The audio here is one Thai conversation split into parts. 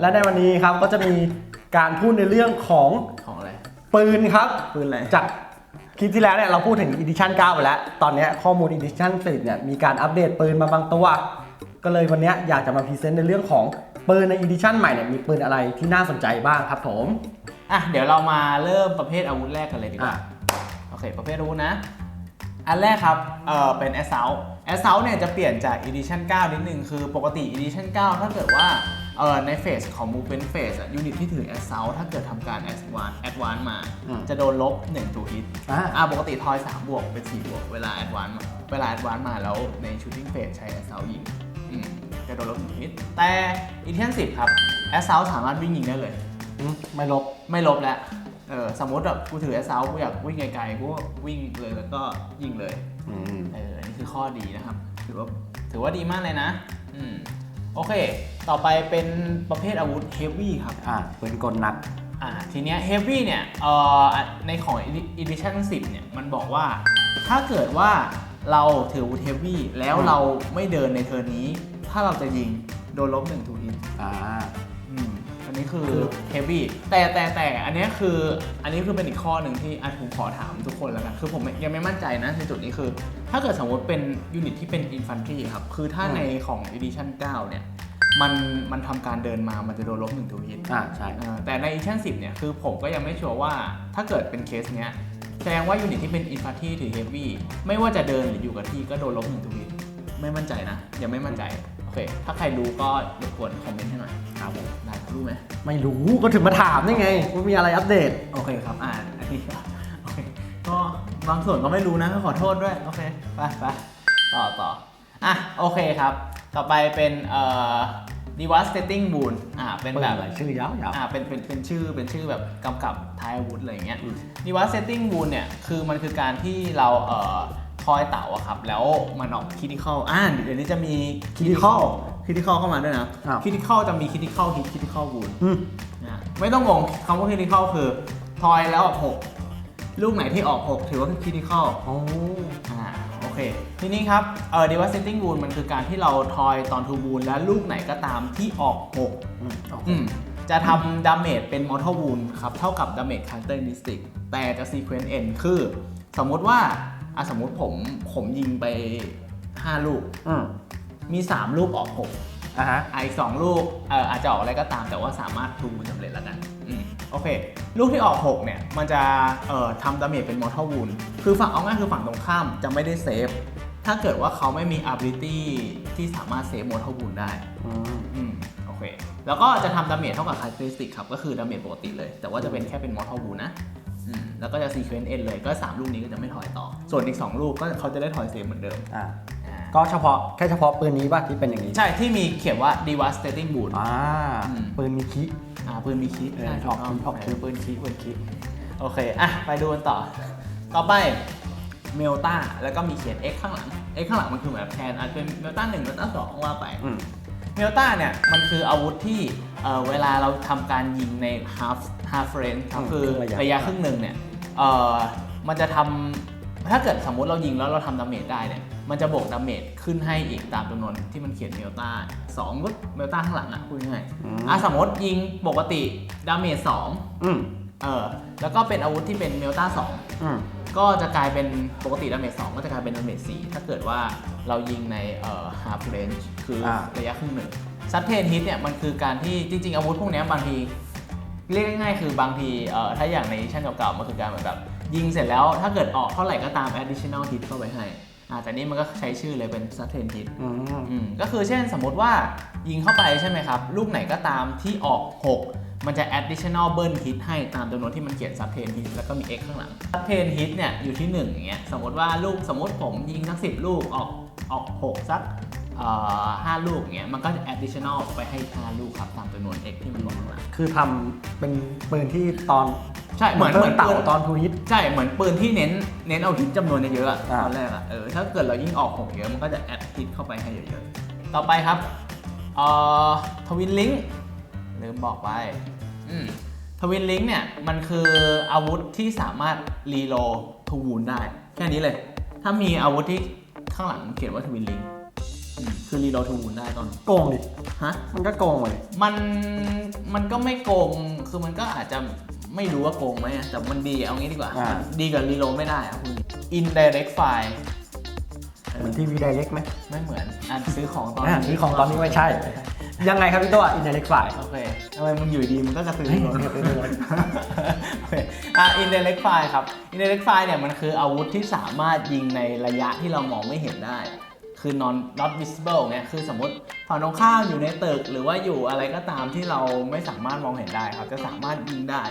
และในวันนี้ครับก็จะมีการพูดในเรื่องของของอะไร ปืนครับปืนอะไร จากคลิปที่แล้วเนี่ยเราพูดถึง Edition 9ไปแล้ว ตอนเนี้ยข้อมูล Edition 10เนี่ยมีการอัปเดตปืนมาบางตัว ก็เลยวันเนี้ยอยากจะมาพรีเซนต์ในเรื่องของปืนใน Edition ใหม่เนี่ยมีปืนอะไรที่น่าสนใจบ้างครับผม อะเดี๋ยวเรามาเริ่มประเภทอาวุธแรกกันเลยดีกว่า อะ โอเค ประเภทอาวุธนะ อันแรกครับ เออเป็น Assault Assault เนี่ยจะเปลี่ยนจาก Edition 9 นิดนึง คือปกติ Edition 9 ถ้าเกิดว่า เออในเฟสของ Movement Phase อะยูนิตที่ถือ Assault ถ้าเกิดทำการ Advance Advance มา อืม จะโดนลบ1 to hit อ่า อ่าปกติทอย 3 บวก เป็น 4 บวก เวลา Advance มาเวลา Advance มาแล้วใน Shooting Phase ใช้ Assault ยิงอืมจะโดนลบ1 hit แต่ Edition 10ครับ Assault สามารถวิ่งยิงได้เลย อืมไม่ลบ ไม่ลบแล้วเออสมมติแบบกูถือแอสเซากูอยากวิ่งไกลๆกูก็วิ่งเลยแล้วก็ยิงเลยอืมเอออันนี้คือข้อดีนะครับ ถือว่า ถือว่าดีมากเลยนะ อืม โอเค ต่อไปเป็นประเภทอาวุธเฮฟวี่ครับ อ่าปืนกลหนัก อ่าทีเนี้ยเฮฟวี่เนี่ยเอ่อในของ Edition 10เนี่ยมันบอกว่า ถ้าเกิดว่าเราถืออาวุธเฮฟวี่แล้วอืมเราไม่เดินในเทิร์นนี้ ถ้าเราจะยิงโดนลบหนึ่งทูอินอ่าอืมอั นนี้คือคือเฮฟวี่แต่แต่แต่อันเนี้ยคืออันนี้คือเป็นอีกข้อหนึ่งที่อันผมขอถามทุกคนแล้วกันคือผมยังไม่มั่นใจนะในจุดนี้คือ ถ้าเกิดสมมติเป็นยูนิตที่เป็นอินฟันทรีครับ คือถ้าในของ Edition 9เนี่ยมันมันทำการเดินมา มันจะโดนลบหนึ่งทูฮิตอ่าใช่แต่ใน Edition 10เนี่ยคือผมก็ยังไม่ชัวร์ว่าถ้าเกิดเป็นเคสเนี้ยแสดงว่ายูนิตที่เป็นอินฟันทรีถือเฮฟวี่ไม่ว่าจะเดินหรืออยู่กับที่ก็โดนลบหนึ่งทูฮิตไม่มั่นใจนะยังไม่มั่นใจโอ เค ถ้าใครรู้ก็รบกวนคอมเมนต์ให้หน่อยครับผมได้รู้ไหมไม่รู้ก็ถึงมาถามนี่ไงว่ามีอะไรอัปเดต โอเคครับ อ่านอันนี้โอเคก็บางส่วนก็ไม่รู้นะก็ขอโทษด้วย โอเคไปไปต่อต่ออะโอเคครับ ต่อไปเป็นเอ่อ devastating wound อ่าเป็นเปิดแบบอะไรชื่อยาวอ่าเป็นเป็นเป็นชื่อเป็นชื่อแบบกำกับท้ายอาวุธอะไรอย่างเงี้ยอืม devastating wound เนี่ยคือมันคือการที่เราเอ่อ ทอยเต่าอะครับ แล้วมันออก critical อ่าเดี๋ยวนี้จะมี critical critical เข้ามาด้วยนะอ้าว critical จะมี critical hit critical wound อืมนะไม่ต้องงงคำว่า critical คือทอยแล้วออก6ลูกไหนที่ออก6ถือว่า critical โอ้อ่าโอเค ทีนี้ครับเอ่อ devastating wound มันคือการที่เราทอยตอนทูบูนและลูกไหนก็ตามที่ออก6อืมโอเคอืมจะทำดาเมจเป็น mortal wound ครับ เท่ากับ damage characteristic แต่จะ sequence end คือ สมมุติว่า อะสมมุติผมผมยิงไป 5 ลูก อืมมี 3 ลูกออก6อ่าฮะ อะอีก 2 ลูกเอ่ออาจจะออกอะไรก็ตามแต่ว่าสามารถทูสำเร็จแล้วกันอืมโอเค ลูกที่ออก 6 เนี่ย มันจะเอ่อทำดาเมจเป็น mortal wound คือฝั่งเอาง่ายคือฝั่งตรงข้ามจะไม่ได้เซฟ ถ้าเกิดว่าเขาไม่มี ability ที่สามารถเซฟ mortal wound ได้ อืม อืมโอเค แล้วก็จะทำดาเมจเท่ากับ characteristic ครับ ก็คือดาเมจปกติเลย แต่ว่าจะเป็นแค่เป็น mortal wound นะอืม แล้วก็จะ sequence end เลยก็ 3 ลูกนี้ก็จะไม่ถอยต่อ ส่วนอีก 2 ลูกก็เขาจะได้ถอยเซฟเหมือนเดิมอ่าอ่าก็เฉพาะแค่เฉพาะปืนนี้ป่ะที่เป็นอย่างนี้ใช่ที่มีเขียนว่า devastating wound อ่าอืมปืนมีคิอ่าปืนมีคิดเออใช่ออกคิดออกคิดปืนคิดปืนคิดโอเค อะ ไปดูกันต่อ ต่อไปเมลตาแล้วก็มีเขียน x ข้างหลัง x ข้างหลังมันคือแบบแทนอาจจะเป็นเมลตาหนึ่งเมลตาสองว่าไป อืม เมลตาเนี่ยมันคืออาวุธที่เอ่อเวลาเราทำการยิงใน half half range ครับอืมคือครึ่งระยะ ระยะครึ่งหนึ่งเนี่ย เอ่อมันจะทำถ้าเกิดสมมุติเรายิงแล้วเราทำดาเมจได้เนี่ยมันจะบวกดาเมจขึ้นให้อีกตามจำนวนที่มันเขียนเมลตาสองปุ๊บเมลตาข้างหลังอะพูดง่ายๆอืมอะสมมติยิงปกติดาเมจสองอืมเออแล้วก็เป็นอาวุธที่เป็นเมลตาสองอืมก็จะกลายเป็นปกติดาเมจสองก็จะกลายเป็นดาเมจสี่ถ้าเกิดว่าเรายิงในเอ่อ half range คืออาระยะครึ่งหนึ่งซัตเทนฮิตเนี่ยมันคือการที่จริง ๆ อาวุธพวกเนี้ยบางที เรียกง่ายๆคือบางทีเอ่อถ้าอย่างในชั่นเก่าๆมันคือการเหมือนแบบยิงเสร็จแล้วถ้าเกิดออกเท่าไหร่ก็ตาม additional hit เข้าไปให้อ่าแต่นี่มันก็ใช้ชื่อเลยเป็น certain hit อืมอืมก็คือเช่นสมมติว่ายิงเข้าไปใช่ไหมครับ ลูกไหนก็ตามที่ออก 6 มันจะ additional burn hit ให้ตามจำนวนที่มันเขียน subtain hit แล้วก็มี x ข้างหลัง subtain hit เนี่ยอยู่ที่ 1 อย่างเงี้ยสมมติว่าลูกสมมติผมยิงสัก 10 ลูกออกออก 6 สักเอ่อ ห้าลูกอย่างเงี้ยมันก็จะ additional ไปให้ 5 ลูกครับตามจำนวน x ที่มันบอกข้างหลังคือทำเป็นปืนที่ตอนใช่เหมือนปืเหมือนเต่าปืนตอนทูฮิตใช่เหมือนปืนที่เน้นเน้นเอาฮิตจำนวนเยอะๆอะอ่า ตอนแรกอะเออถ้าเกิดเรายิ่งออกหกเยอะมันก็จะแอดฮิตเข้าไปให้เยอะๆ ต่อไปครับเอ่อทวินลิงลืมบอกไปอืมทวินลิงเนี่ยมันคืออาวุธที่สามารถรีโลทูวูนได้ แค่นี้เลย ถ้ามีอาวุธที่ข้างหลังเขียนว่าทวินลิง คือรีโหลดทูวูนได้ตอนโกงดิ ฮะ มันก็โกงเลยมันมันก็ไม่โกงคือมันก็อาจจะไม่รู้ว่าโกงไหมอะแต่มันดีเอางี้ดีกว่าอ่าดีกว่ารีโหลดไม่ได้อะคุณ indirect file เหมือนทีวีไดเรกไหมไม่เหมือนอันซื้อของตอนอ่านี่ของตอนนี้ไม่ใช่ ยังไงครับพี่ตัวอินเทอร์เน็ตฝ่ายโอเคทำไมมึงอยู่ดีมึงก็กระตือเฮ้ยรือร้นกระตือรือร้นโอเคอะ indirect fire ครับ indirect fire เนี่ยมันคืออาวุธที่สามารถยิงในระยะที่เรามองไม่เห็นได้ คือ non not visible เนี่ยคือสมมติฝั่งตรงข้ามอยู่ในตึก หรือว่าอยู่อะไรก็ตามที่เราไม่สามารถมองเห็นได้ครับ จะสามารถยิงได้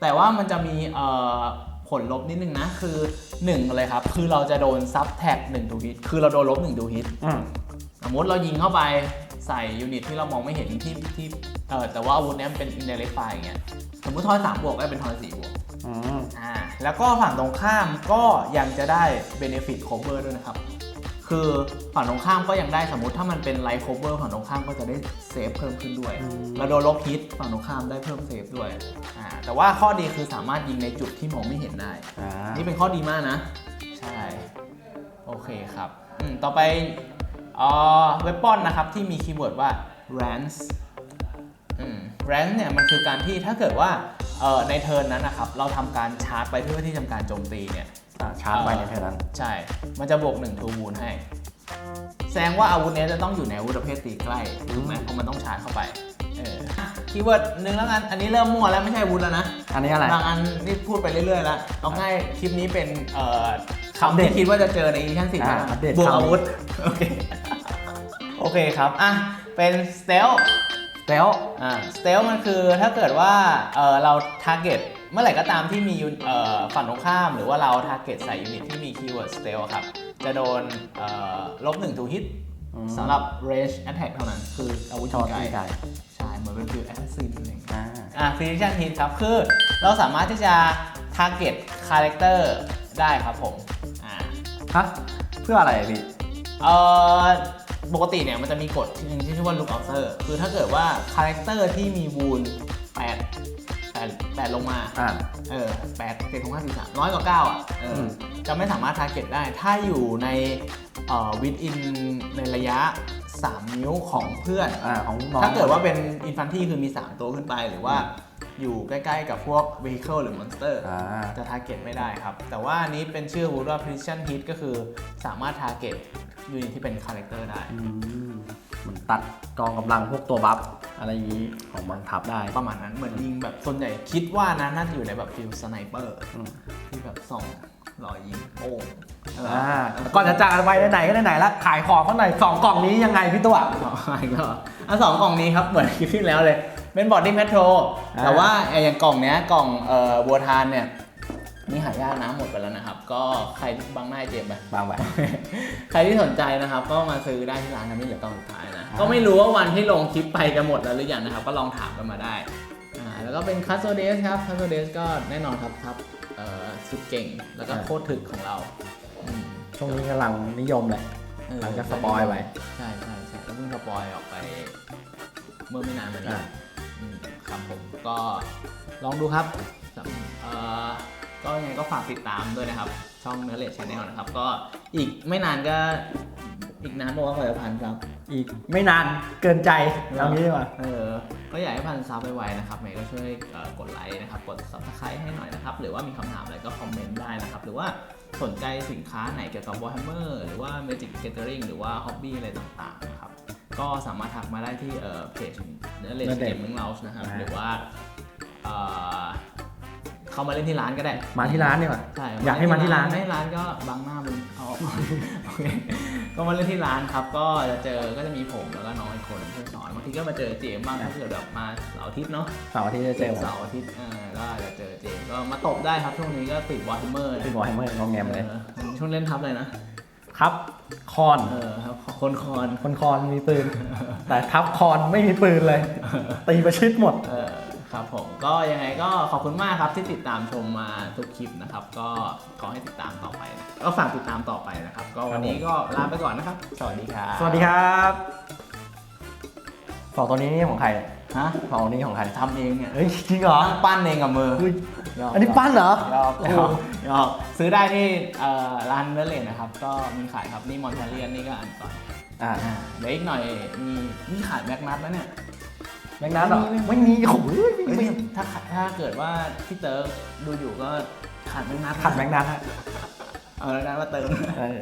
แต่ว่ามันจะมีเอ่อผลลบนิดนึงนะ คือ1เลยครับ คือเราจะโดนซับแท็ก1 to hit คือเราโดนลบ1 to hit อืมสมมติเรายิงเข้าไปใส่ยูนิตที่เรามองไม่เห็นที่ที่เออแต่ว่าอาวุธเนี้ยมันเป็น indirect fire อย่างเงี้ยสมมติทอย3บวกได้เป็นทอย4บวกอืมอ่าแล้วก็ฝั่งตรงข้ามก็ยังจะได้ benefit cover ด้วยนะครับ คือฝั่งตรงข้ามก็ยังได้สมมติถ้ามันเป็น light cover ฝั่งตรงข้ามก็จะได้เซฟเพิ่มขึ้นด้วยเราโดนลบฮิตฝั่งตรงข้ามได้เพิ่มเซฟด้วยอ่าแต่ว่าข้อดีคือสามารถยิงในจุดที่มองไม่เห็นได้อ่านี่เป็นข้อดีมากนะ ใช่ โอเคครับอืมต่อไปเอ่อเว็บปอนนะครับ ที่มีคีย์เวิร์ดว่า rans อืม rans เนี่ยมันคือการที่ถ้าเกิดว่าเอ่อในเทิร์นนั้นนะครับ เราทำการชาร์จไปเพื่อที่ทำการโจมตีเนี่ยอ่า ชาร์จไปในเท่านั้น ใช่ มันจะบวก1 to wound ให้ แสดงว่าอาวุธเนี้ยจะต้องอยู่ในอาวุธประเภทตีใกล้ถูกไหมเพราะมันต้องชาร์จเข้าไปเออคีย์เวิร์ดหนึ่งแล้วกัน อันนี้เริ่มมั่วแล้วไม่ใช่อาวุธแล้วนะ อันนี้อะไร บางอันนี่พูดไปเรื่อยๆแล้วเอาง่ายคลิปนี้เป็นเอ่ออัปคำเดที่ตคิดว่าจะเจอในอีชั่นสิบอ่าอัปเดตบวกคำอาวุธ โอเค โอเคครับ อะ เป็นสเตลแล้วอ่าสเตลมันคือถ้าเกิดว่าเออเราทาร์เก็ต เมื่อไหร่ก็ตามที่มียูเอ่อฝั่งตรงข้ามหรือว่าเราทาร์เก็ตใส่ยูนิตที่มีคีย์เวิร์ดสเตลครับ จะโดนเอ่อลบหนึ่งทูฮิตสำหรับ range attack เท่านั้น คืออาวุธชอยิตงตีไกลไก่ใช่ เหมือนเป็นฟิลแอสซินอะไรอย่างเงี้ย อ่า อ่า precision hit ครับ คือเราสามารถที่จะ target character ได้ครับผม อ่า ฮะ เพื่ออะไรพี่ เอ่อ ปกติเนี่ยมันจะมีกฎที่หนึงที่ชื่อว่า look outer คือถ้าเกิดว่า character ที่มี wound 8 8 8ลงมา อ่า เออแปดเจ็ดของห้าสี่สามน้อยกว่าเก้าอะ เอออม จะไม่สามารถ target ได้ ถ้าอยู่ในเอ่อ within ในระยะ 3 นิ้วของเพื่อน อ่าของน้อง ถ้าเกิดว่าเป็นอินฟันที่คือมี 3 ตัวขึ้นไป หรือว่าอยู่ใกล้ๆกับพวก vehicle หรือ monster อ่า จะ target ไม่ได้ครับ แต่ว่าอันนี้เป็นชื่ออาวุธว่า precision hit ก็คือสามารถ target ยูนิตที่เป็น character ได้ อืมเหมือนตัดกองกำลังพวกตัวบัฟ อะไรอย่างนี้ของบังทับได้ ประมาณนั้นเหมือนยิงแบบส่วนใหญ่คิดว่านะน่าจะอยู่ในแบบฟิลสไนเปอร์อืม ที่แบบส่องรอยยิงโอ้งอ่าก่อนจะจากกันไปไหนๆก็ไหนๆแล้วขายของเขาหน่อยสองกล่องนี้ยังไงพี่ตัวอ๋ออีกแล้วเหรออันสองกล่องนี้ครับเหมือนคลิปที่แล้วเลยเป็นบอดี้แมทโทรอ่าแต่ว่าไอ้อย่างกล่องเนี้ยกล่องเอ่อบัวทานเนี่ย นี่หายากนะหมดไปแล้วนะครับ ก็ใครบางหน้าเจมส์ไปบางไว้ใครที่สนใจนะครับ ก็มาซื้อได้ที่ร้านนะไม่เหลือกล่องสุดท้ายนะอ่าก็ไม่รู้ว่าวันที่ลงคลิปไปกันหมดแล้วหรือยังนะครับ ก็ลองถามกันมาได้อ่าแล้วก็เป็นคัสโซเดสครับคัสโซเดสก็แน่นอนครับครับเอ่อสุดเก่งแล้วก็โคตรถึกของเราอืมช่วงนี้กำลังนิยมเลยเออหลังจากสปอยไว้ใช่ใช่ใช่แล้วเพิ่งสปอยออกไป เมื่อไม่นานมานี้อ่าอืมครับผมก็ลองดูครับสำเอ่อก็ ยังไงก็ฝากติดตามด้วยนะครับ ช่องเนื้อเลดชแนลนะครับ ก็อีกไม่นานก็อีกนานบอกว่ากว่าจะพันครับ อีกไม่นานเกินใจเอางี้ดีกว่าเออ ก็อยากให้พันซับไวๆนะครับเมย์ก็ช่วยเอ่อกดไลค์นะครับ กด subscribe ให้หน่อยนะครับ หรือว่ามีคำถามอะไรก็คอมเมนต์ได้นะครับ หรือว่าสนใจสินค้าไหนเกี่ยวกับ Warhammer หรือว่า Magic Gathering หรือว่า Hobby อะไรต่างๆนะครับ ก็สามารถทักมาได้ที่เอ่อเพจเนื้อเลส Nerdlet เกมเมืองเรานะครับ อ่า หรือว่าเอ่อ เข้ามาเล่นที่ร้านก็ได้มาที่ร้านดีกว่าใช่อยากให้มาที่ร้านให้ร้านก็บังหน้ามึงเอาโอเคก็มาเล่นที่ร้านครับ ก็จะเจอก็จะมีผมแล้วก็น้องอีกคนช่วยสอนบางทีก็มาเจอเจมส์บ้างถ้าเกิดแบบมาเสาร์อาทิตย์เนาะเสาร์อาที่จะเจอผมเสาร์อาทิตย์เออก็จะเจอเจมส์ก็มาตบได้ครับช่วงนี้ก็ติดวอร์เมอร์พี่บอกให้เมื่องอแงมเลยช่วงเล่นทับเลยนะครับคอนเออครับคนคอนคนคอนมีปืน แต่ทับคอนไม่มีปืนเลย ตีประชิดหมด เออ ครับผมก็ยังไงก็ขอบคุณมากครับที่ติดตามชมมาทุกคลิปนะครับ ก็ขอให้ติดตามต่อไปนะก็ฝากติดตามต่อไปนะครับ ก็วันนี้ก็ลาไปก่อนนะครับ สวัสดีครับสวัสดีครับสองตัวนี้นี่ของใครฮะสองตัวนี้ของใครทำเองเนี่ยเฮ้ยจริงเหรอตั้งปั้นเองกับมือเฮ้ยยกอันนี้ปั้นเหรอ ยอกโอ้ยโหอกยอกซื้อได้ที่เอ่อร้านเนื้อเลนนะครับ ก็มีขายครับนี่มอนทาเลียนนี่ก็อันก่อนอ่าอ่า เดี๋ยวอีกหน่อยมีมีขาดแม็กนัทแล้วเนี่ย แมงนัดเหรอไม่มีไม่มีโอ้โหเอ้ยไม่ถ้าขาถ้าเกิดว่าพี่เติร์กดูอยู่ก็ขาดแม็กนัทขัดแมงนัดฮะเอาแล้วกันว่าเติมเออ